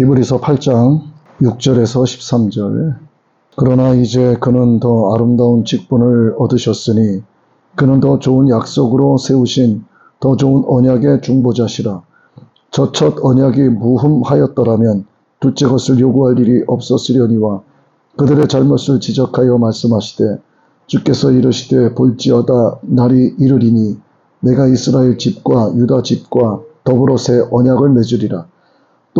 히브리서 8장 6절에서 13절. 그러나 이제 그는 더 아름다운 직분을 얻으셨으니 그는 더 좋은 약속으로 세우신 더 좋은 언약의 중보자시라. 저첫 언약이 무흠하였더라면 둘째 것을 요구할 일이 없었으려니와 그들의 잘못을 지적하여 말씀하시되 주께서 이르시되 볼지어다 날이 이르리니 내가 이스라엘 집과 유다 집과 더불어 새 언약을 맺으리라.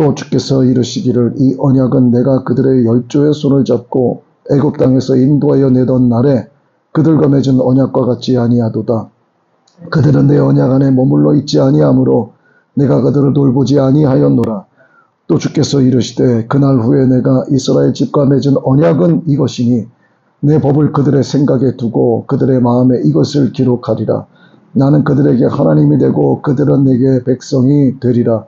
또 주께서 이르시기를 이 언약은 내가 그들의 열조의 손을 잡고 애굽 땅에서 인도하여 내던 날에 그들과 맺은 언약과 같지 아니하도다. 그들은 내 언약 안에 머물러 있지 아니하므로 내가 그들을 돌보지 아니하였노라. 또 주께서 이르시되 그날 후에 내가 이스라엘 집과 맺은 언약은 이것이니 내 법을 그들의 생각에 두고 그들의 마음에 이것을 기록하리라. 나는 그들에게 하나님이 되고 그들은 내게 백성이 되리라.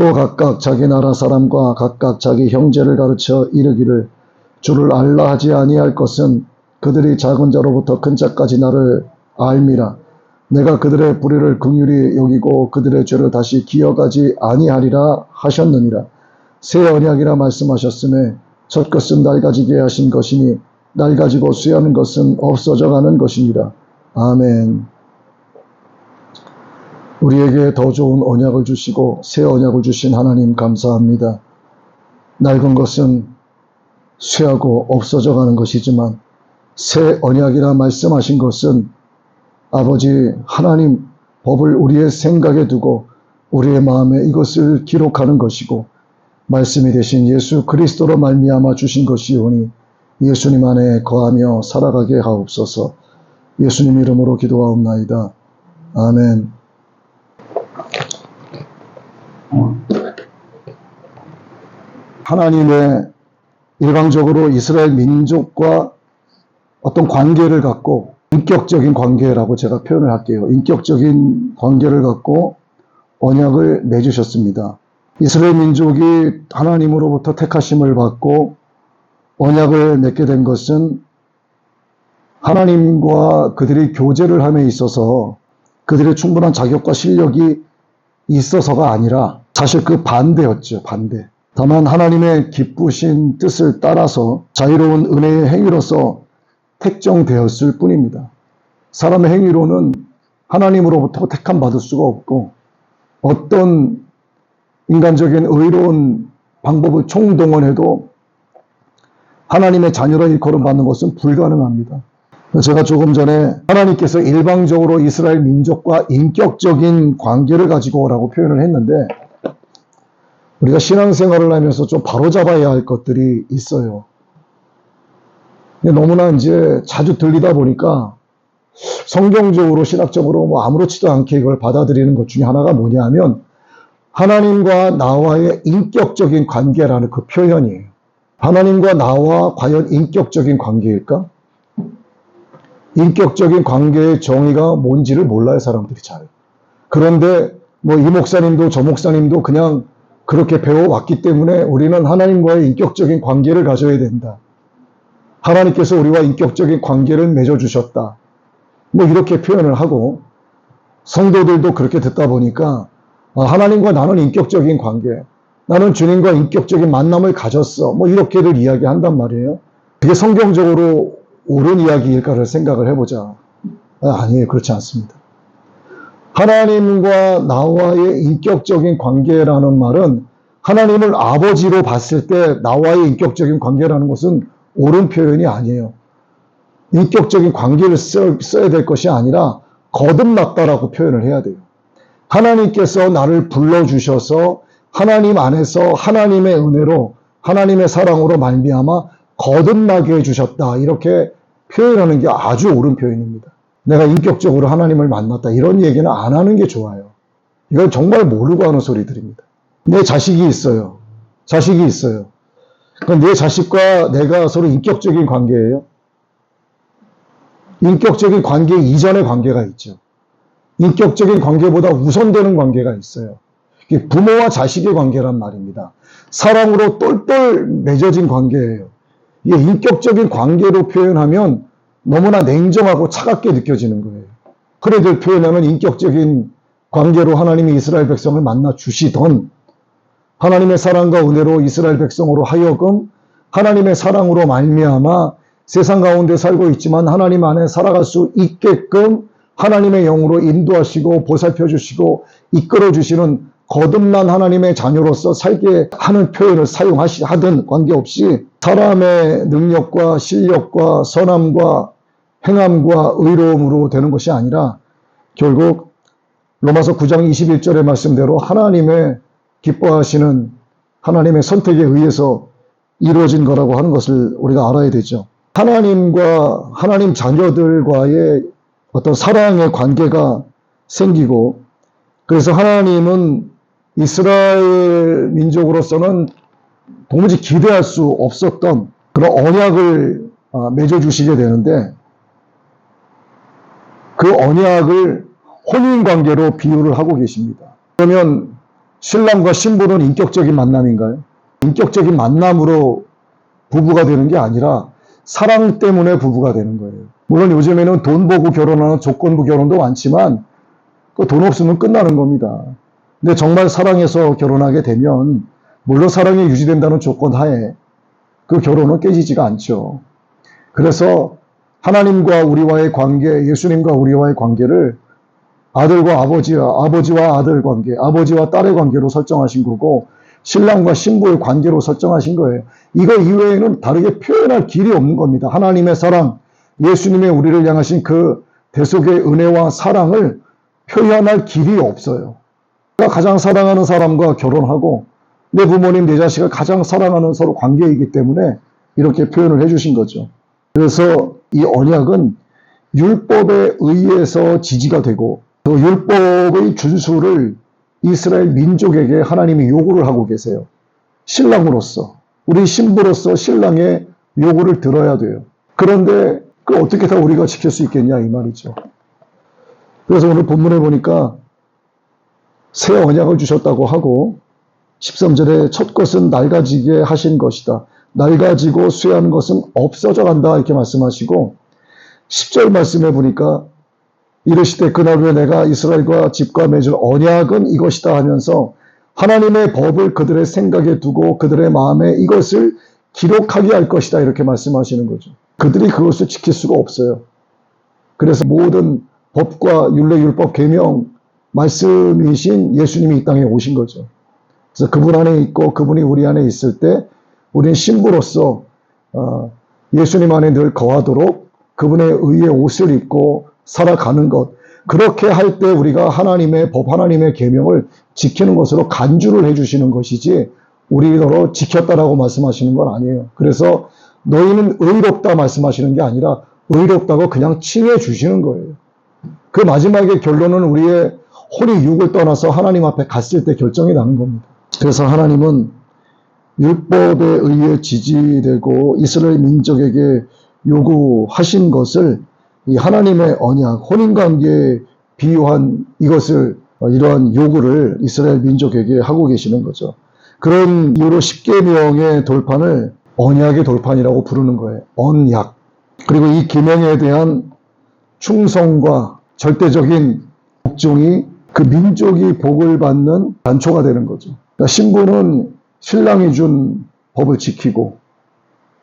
또 각각 자기 나라 사람과 각각 자기 형제를 가르쳐 이르기를 주를 알라 하지 아니할 것은 그들이 작은 자로부터 큰 자까지 나를 알미라. 내가 그들의 불의를 긍휼히 여기고 그들의 죄를 다시 기억하지 아니하리라 하셨느니라. 새 언약이라 말씀하셨음에 첫 것은 날 가지게 하신 것이니 날 가지고 수여하는 것은 없어져 가는 것이니라. 아멘. 우리에게 더 좋은 언약을 주시고 새 언약을 주신 하나님 감사합니다. 낡은 것은 쇠하고 없어져 가는 것이지만 새 언약이라 말씀하신 것은 아버지 하나님 법을 우리의 생각에 두고 우리의 마음에 이것을 기록하는 것이고 말씀이 되신 예수 그리스도로 말미암아 주신 것이오니 예수님 안에 거하며 살아가게 하옵소서. 예수님 이름으로 기도하옵나이다. 아멘. 하나님의 일방적으로 이스라엘 민족과 어떤 관계를 갖고 인격적인 관계라고 제가 표현을 할게요. 인격적인 관계를 갖고 언약을 맺으셨습니다. 이스라엘 민족이 하나님으로부터 택하심을 받고 언약을 맺게 된 것은 하나님과 그들이 교제를 함에 있어서 그들의 충분한 자격과 실력이 있어서가 아니라 사실 그 반대였죠. 반대. 다만 하나님의 기쁘신 뜻을 따라서 자유로운 은혜의 행위로서 택정되었을 뿐입니다. 사람의 행위로는 하나님으로부터 택함 받을 수가 없고 어떤 인간적인 의로운 방법을 총동원해도 하나님의 자녀로 일컬음 받는 것은 불가능합니다. 제가 조금 전에 하나님께서 일방적으로 이스라엘 민족과 인격적인 관계를 가지고 오라고 표현을 했는데 우리가 신앙생활을 하면서 좀 바로잡아야 할 것들이 있어요. 너무나 이제 자주 들리다 보니까 성경적으로 신학적으로 뭐 아무렇지도 않게 이걸 받아들이는 것 중에 하나가 뭐냐 하면 하나님과 나와의 인격적인 관계라는 그 표현이에요. 하나님과 나와 과연 인격적인 관계일까? 인격적인 관계의 정의가 뭔지를 몰라요, 사람들이 잘. 그런데 뭐 이 목사님도 저 목사님도 그냥 그렇게 배워왔기 때문에 우리는 하나님과의 인격적인 관계를 가져야 된다. 하나님께서 우리와 인격적인 관계를 맺어주셨다. 뭐 이렇게 표현을 하고 성도들도 그렇게 듣다 보니까 아, 하나님과 나는 인격적인 관계, 나는 주님과 인격적인 만남을 가졌어. 뭐 이렇게들 이야기한단 말이에요. 그게 성경적으로 옳은 이야기일까를 생각을 해보자. 아, 아니에요. 그렇지 않습니다. 하나님과 나와의 인격적인 관계라는 말은 하나님을 아버지로 봤을 때 나와의 인격적인 관계라는 것은 옳은 표현이 아니에요. 인격적인 관계를 써, 써야 될 것이 아니라 거듭났다라고 표현을 해야 돼요. 하나님께서 나를 불러주셔서 하나님 안에서 하나님의 은혜로 하나님의 사랑으로 말미암아 거듭나게 해주셨다. 이렇게 표현하는 게 아주 옳은 표현입니다. 내가 인격적으로 하나님을 만났다. 이런 얘기는 안 하는 게 좋아요. 이건 정말 모르고 하는 소리들입니다. 내 자식이 있어요. 자식이 있어요. 그럼 내 자식과 내가 서로 인격적인 관계예요. 인격적인 관계 이전의 관계가 있죠. 인격적인 관계보다 우선되는 관계가 있어요. 부모와 자식의 관계란 말입니다. 사랑으로 똘똘 맺어진 관계예요. 이게 인격적인 관계로 표현하면 너무나 냉정하고 차갑게 느껴지는 거예요. 그래도 표현하면 인격적인 관계로 하나님이 이스라엘 백성을 만나 주시던 하나님의 사랑과 은혜로 이스라엘 백성으로 하여금 하나님의 사랑으로 말미암아 세상 가운데 살고 있지만 하나님 안에 살아갈 수 있게끔 하나님의 영으로 인도하시고 보살펴 주시고 이끌어 주시는 거듭난 하나님의 자녀로서 살게 하는 표현을 사용하시 하든 관계없이 사람의 능력과 실력과 선함과 행함과 의로움으로 되는 것이 아니라 결국 로마서 9장 21절의 말씀대로 하나님의 기뻐하시는 하나님의 선택에 의해서 이루어진 거라고 하는 것을 우리가 알아야 되죠. 하나님과 하나님 자녀들과의 어떤 사랑의 관계가 생기고 그래서 하나님은 이스라엘 민족으로서는 도무지 기대할 수 없었던 그런 언약을 아, 맺어주시게 되는데 그 언약을 혼인 관계로 비유를 하고 계십니다. 그러면 신랑과 신부는 인격적인 만남인가요? 인격적인 만남으로 부부가 되는 게 아니라 사랑 때문에 부부가 되는 거예요. 물론 요즘에는 돈 보고 결혼하는 조건부 결혼도 많지만 그 돈 없으면 끝나는 겁니다. 근데 정말 사랑해서 결혼하게 되면 물론 사랑이 유지된다는 조건 하에 그 결혼은 깨지지가 않죠. 그래서 하나님과 우리와의 관계, 예수님과 우리와의 관계를 아들과 아버지와 아버지와 아들 관계, 아버지와 딸의 관계로 설정하신 거고 신랑과 신부의 관계로 설정하신 거예요. 이거 이외에는 다르게 표현할 길이 없는 겁니다. 하나님의 사랑, 예수님의 우리를 향하신 그 대속의 은혜와 사랑을 표현할 길이 없어요. 가장 사랑하는 사람과 결혼하고 내 부모님, 내 자식을 가장 사랑하는 서로 관계이기 때문에 이렇게 표현을 해주신 거죠. 그래서 이 언약은 율법에 의해서 지지가 되고 또 율법의 준수를 이스라엘 민족에게 하나님이 요구를 하고 계세요. 신랑으로서 우리 신부로서 신랑의 요구를 들어야 돼요. 그런데 그 어떻게 다 우리가 지킬 수 있겠냐 이 말이죠. 그래서 오늘 본문에 보니까 새 언약을 주셨다고 하고 13절에 첫 것은 낡아지게 하신 것이다. 낡아지고 쇠하는 것은 없어져 간다 이렇게 말씀하시고 10절 말씀해 보니까 이르시되 그날 후에 내가 이스라엘과 집과 맺을 언약은 이것이다 하면서 하나님의 법을 그들의 생각에 두고 그들의 마음에 이것을 기록하게 할 것이다 이렇게 말씀하시는 거죠. 그들이 그것을 지킬 수가 없어요. 그래서 모든 법과 율례 율법 계명 말씀이신 예수님이 이 땅에 오신 거죠. 그래서 그분 안에 있고 그분이 우리 안에 있을 때 우리는 신부로서 어, 예수님 안에 늘 거하도록 그분의 의의 옷을 입고 살아가는 것 그렇게 할 때 우리가 하나님의 법 하나님의 계명을 지키는 것으로 간주를 해주시는 것이지 우리로 지켰다라고 말씀하시는 건 아니에요. 그래서 너희는 의롭다 말씀하시는 게 아니라 의롭다고 그냥 칭해 주시는 거예요. 그 마지막의 결론은 우리의 혼이 육을 떠나서 하나님 앞에 갔을 때 결정이 나는 겁니다. 그래서 하나님은 율법에 의해 지지되고 이스라엘 민족에게 요구하신 것을 이 하나님의 언약, 혼인관계에 비유한 이것을 어, 이러한 요구를 이스라엘 민족에게 하고 계시는 거죠. 그런 이유로 십계명의 돌판을 언약의 돌판이라고 부르는 거예요. 언약. 그리고 이 계명에 대한 충성과 절대적인 복종이 그 민족이 복을 받는 단초가 되는 거죠. 그러니까 신부는 신랑이 준 법을 지키고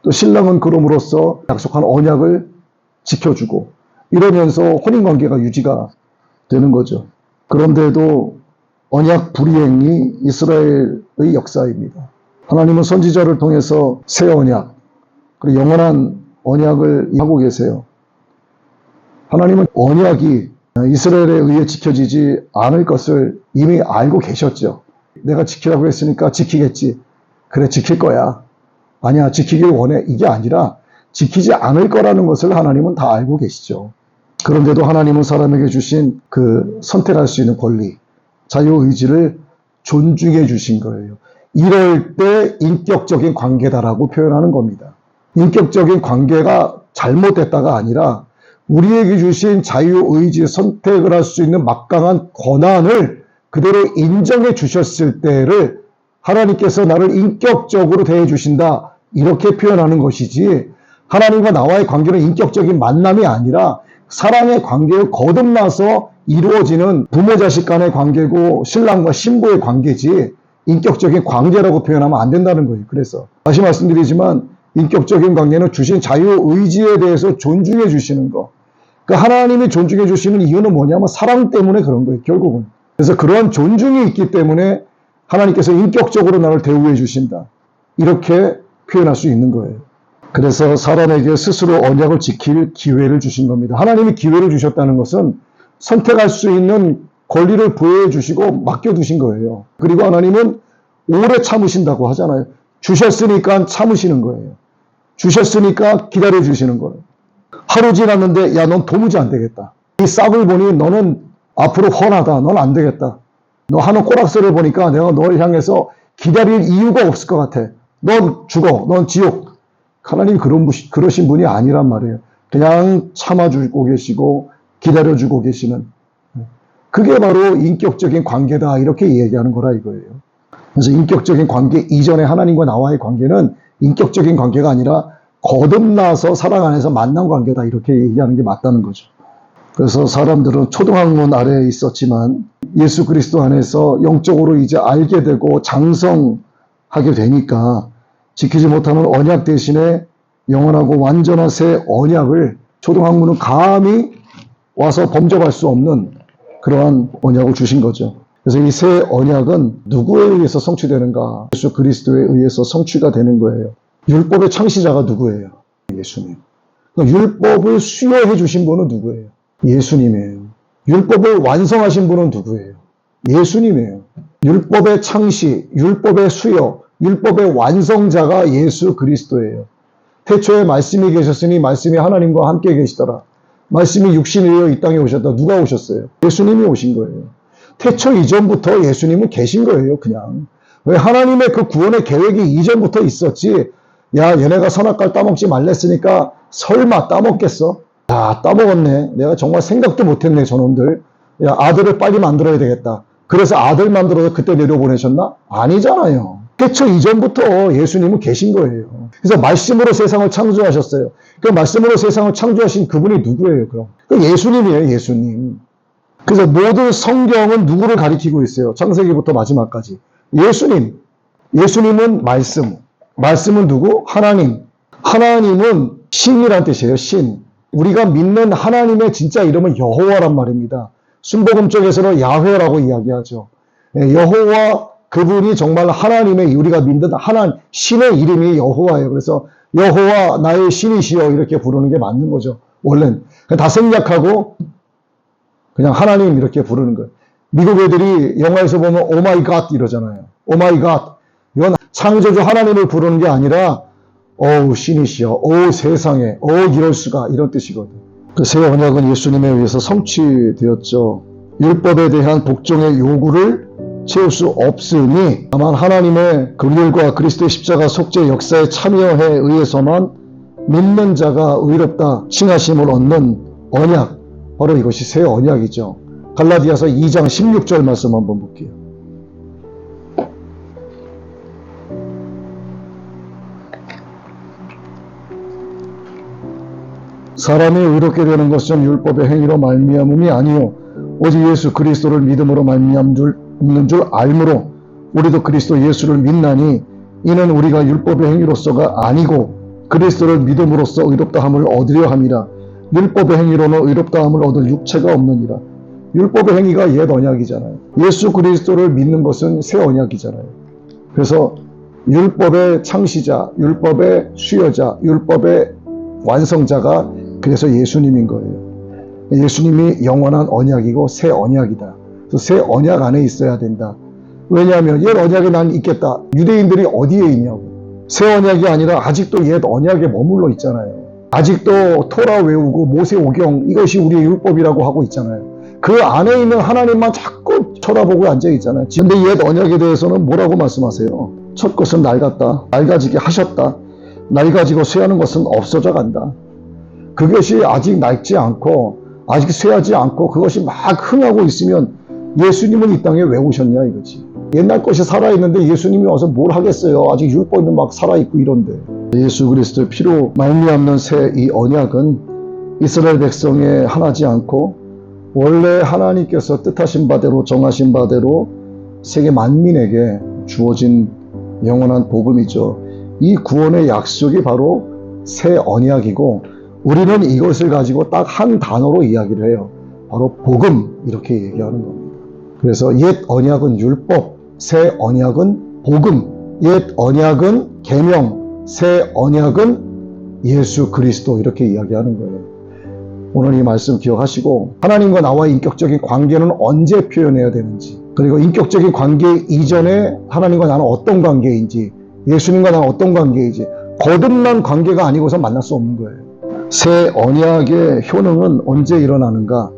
또 신랑은 그럼으로써 약속한 언약을 지켜주고 이러면서 혼인관계가 유지가 되는 거죠. 그런데도 언약 불이행이 이스라엘의 역사입니다. 하나님은 선지자를 통해서 새 언약, 그리고 영원한 언약을 하고 계세요. 하나님은 언약이 이스라엘에 의해 지켜지지 않을 것을 이미 알고 계셨죠. 내가 지키라고 했으니까 지키겠지. 그래, 지킬 거야. 아니야, 지키길 원해. 이게 아니라 지키지 않을 거라는 것을 하나님은 다 알고 계시죠. 그런데도 하나님은 사람에게 주신 그 선택할 수 있는 권리, 자유의지를 존중해 주신 거예요. 이럴 때 인격적인 관계다라고 표현하는 겁니다. 인격적인 관계가 잘못됐다가 아니라 우리에게 주신 자유의지 선택을 할 수 있는 막강한 권한을 그대로 인정해 주셨을 때를 하나님께서 나를 인격적으로 대해 주신다. 이렇게 표현하는 것이지 하나님과 나와의 관계는 인격적인 만남이 아니라 사랑의 관계에 거듭나서 이루어지는 부모 자식 간의 관계고 신랑과 신부의 관계지 인격적인 관계라고 표현하면 안 된다는 거예요. 그래서 다시 말씀드리지만 인격적인 관계는 주신 자유 의지에 대해서 존중해 주시는 거. 그 하나님이 존중해 주시는 이유는 뭐냐면 사랑 때문에 그런 거예요. 결국은. 그래서 그러한 존중이 있기 때문에 하나님께서 인격적으로 나를 대우해 주신다. 이렇게 표현할 수 있는 거예요. 그래서 사람에게 스스로 언약을 지킬 기회를 주신 겁니다. 하나님이 기회를 주셨다는 것은 선택할 수 있는 권리를 부여해 주시고 맡겨두신 거예요. 그리고 하나님은 오래 참으신다고 하잖아요. 주셨으니까 참으시는 거예요. 주셨으니까 기다려 주시는 거예요. 하루 지났는데 야 넌 도무지 안 되겠다. 이 싹을 보니 너는 앞으로 훤하다. 넌 안 되겠다. 너 하는 꼬락서를 보니까 내가 너를 향해서 기다릴 이유가 없을 것 같아. 넌 죽어. 넌 지옥. 하나님 그런 분, 그러신 분이 아니란 말이에요. 그냥 참아주고 계시고 기다려주고 계시는. 그게 바로 인격적인 관계다. 이렇게 얘기하는 거라 이거예요. 그래서 인격적인 관계 이전에 하나님과 나와의 관계는 인격적인 관계가 아니라 거듭나서 사랑 안에서 만난 관계다. 이렇게 얘기하는 게 맞다는 거죠. 그래서 사람들은 초등학문 아래에 있었지만 예수 그리스도 안에서 영적으로 이제 알게 되고 장성하게 되니까 지키지 못하는 언약 대신에 영원하고 완전한 새 언약을 초등학문은 감히 와서 범접할 수 없는 그러한 언약을 주신 거죠. 그래서 이 새 언약은 누구에 의해서 성취되는가? 예수 그리스도에 의해서 성취가 되는 거예요. 율법의 창시자가 누구예요? 예수님. 그러니까 율법을 수여해 주신 분은 누구예요? 예수님이에요. 율법을 완성하신 분은 누구예요? 예수님이에요. 율법의 창시, 율법의 수여, 율법의 완성자가 예수 그리스도예요. 태초에 말씀이 계셨으니 말씀이 하나님과 함께 계시더라. 말씀이 육신이 되어 이 땅에 오셨다. 누가 오셨어요? 예수님이 오신 거예요. 태초 이전부터 예수님은 계신 거예요, 그냥. 왜 하나님의 그 구원의 계획이 이전부터 있었지. 야, 얘네가 선악과를 따먹지 말랬으니까 설마 따먹겠어? 야, 따먹었네. 내가 정말 생각도 못했네, 저놈들. 야, 아들을 빨리 만들어야 되겠다. 그래서 아들 만들어서 그때 내려보내셨나? 아니잖아요. 태초 이전부터 예수님은 계신 거예요. 그래서 말씀으로 세상을 창조하셨어요. 그 말씀으로 세상을 창조하신 그분이 누구예요, 그럼? 그 예수님이에요, 예수님. 그래서 모든 성경은 누구를 가리키고 있어요? 창세기부터 마지막까지. 예수님. 예수님은 말씀. 말씀은 누구? 하나님. 하나님은 신이란 뜻이에요, 신. 우리가 믿는 하나님의 진짜 이름은 여호와란 말입니다. 순복음 쪽에서는 야훼라고 이야기하죠. 예, 여호와 그분이 정말 하나님의 우리가 믿는 하나님 신의 이름이 여호와예요. 그래서 여호와 나의 신이시여 이렇게 부르는 게 맞는 거죠. 원래는 다 생략하고 그냥 하나님 이렇게 부르는 거예요. 미국 애들이 영화에서 보면 오마이 갓 이러잖아요. 오마이 갓. 이건 창조주 하나님을 부르는 게 아니라 어우 신이시여, 오 세상에, 오 이럴 수가 이런 뜻이거든. 그새 언약은 예수님에 의해서 성취되었죠. 율법에 대한 복종의 요구를 채울 수 없으니 다만 하나님의 긍휼과 그리스도의 십자가 속죄 역사에 참여해 의해서만 믿는 자가 의롭다 칭하심을 얻는 언약 바로 이것이 새 언약이죠. 갈라디아서 2장 16절 말씀 한번 볼게요. 사람이 의롭게 되는 것은 율법의 행위로 말미암음이 아니요. 오직 예수 그리스도를 믿음으로 말미암는 줄, 알므로 우리도 그리스도 예수를 믿나니 이는 우리가 율법의 행위로서가 아니고 그리스도를 믿음으로써 의롭다함을 얻으려 함이라. 율법의 행위로는 의롭다함을 얻을 육체가 없느니라. 율법의 행위가 옛 언약이잖아요. 예수 그리스도를 믿는 것은 새 언약이잖아요. 그래서 율법의 창시자 율법의 수여자 율법의 완성자가 그래서 예수님인 거예요 예수님이 영원한 언약이고 새 언약이다. 그래서 새 언약 안에 있어야 된다. 왜냐하면 옛 언약에 난 있겠다. 유대인들이 어디에 있냐고. 새 언약이 아니라 아직도 옛 언약에 머물러 있잖아요. 아직도 토라 외우고 모세 오경 이것이 우리의 율법이라고 하고 있잖아요. 그 안에 있는 하나님만 자꾸 쳐다보고 앉아 있잖아요. 근데 옛 언약에 대해서는 뭐라고 말씀하세요? 첫 것은 낡았다. 낡아지게 하셨다. 낡아지고 쇠하는 것은 없어져 간다. 그것이 아직 낡지 않고 아직 쇠하지 않고 그것이 막 흥하고 있으면 예수님은 이 땅에 왜 오셨냐 이거지. 옛날 것이 살아있는데 예수님이 와서 뭘 하겠어요. 아직 율법은 막 살아있고 이런데. 예수 그리스도의 피로 말미암는 새 이 언약은 이스라엘 백성에 하나지 않고 원래 하나님께서 뜻하신 바대로 정하신 바대로 세계 만민에게 주어진 영원한 복음이죠. 이 구원의 약속이 바로 새 언약이고 우리는 이것을 가지고 딱 한 단어로 이야기를 해요. 바로 복음 이렇게 얘기하는 겁니다. 그래서 옛 언약은 율법, 새 언약은 복음, 옛 언약은 계명, 새 언약은 예수 그리스도 이렇게 이야기하는 거예요. 오늘 이 말씀 기억하시고 하나님과 나와의 인격적인 관계는 언제 표현해야 되는지 그리고 인격적인 관계 이전에 하나님과 나는 어떤 관계인지 예수님과 나는 어떤 관계인지 거듭난 관계가 아니고서 만날 수 없는 거예요. 새 언약의 효능은 언제 일어나는가?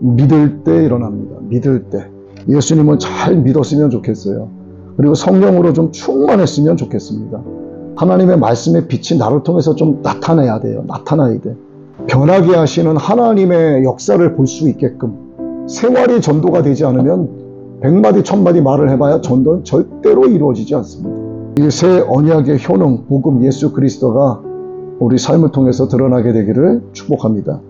믿을 때 일어납니다. 믿을 때. 예수님을 잘 믿었으면 좋겠어요. 그리고 성령으로 좀 충만했으면 좋겠습니다. 하나님의 말씀의 빛이 나를 통해서 좀 나타나야 돼요. 나타나야 돼. 변하게 하시는 하나님의 역사를 볼 수 있게끔 생활이 전도가 되지 않으면 백마디 천마디 말을 해봐야 전도는 절대로 이루어지지 않습니다. 이 새 언약의 효능, 복음 예수 그리스도가 우리 삶을 통해서 드러나게 되기를 축복합니다.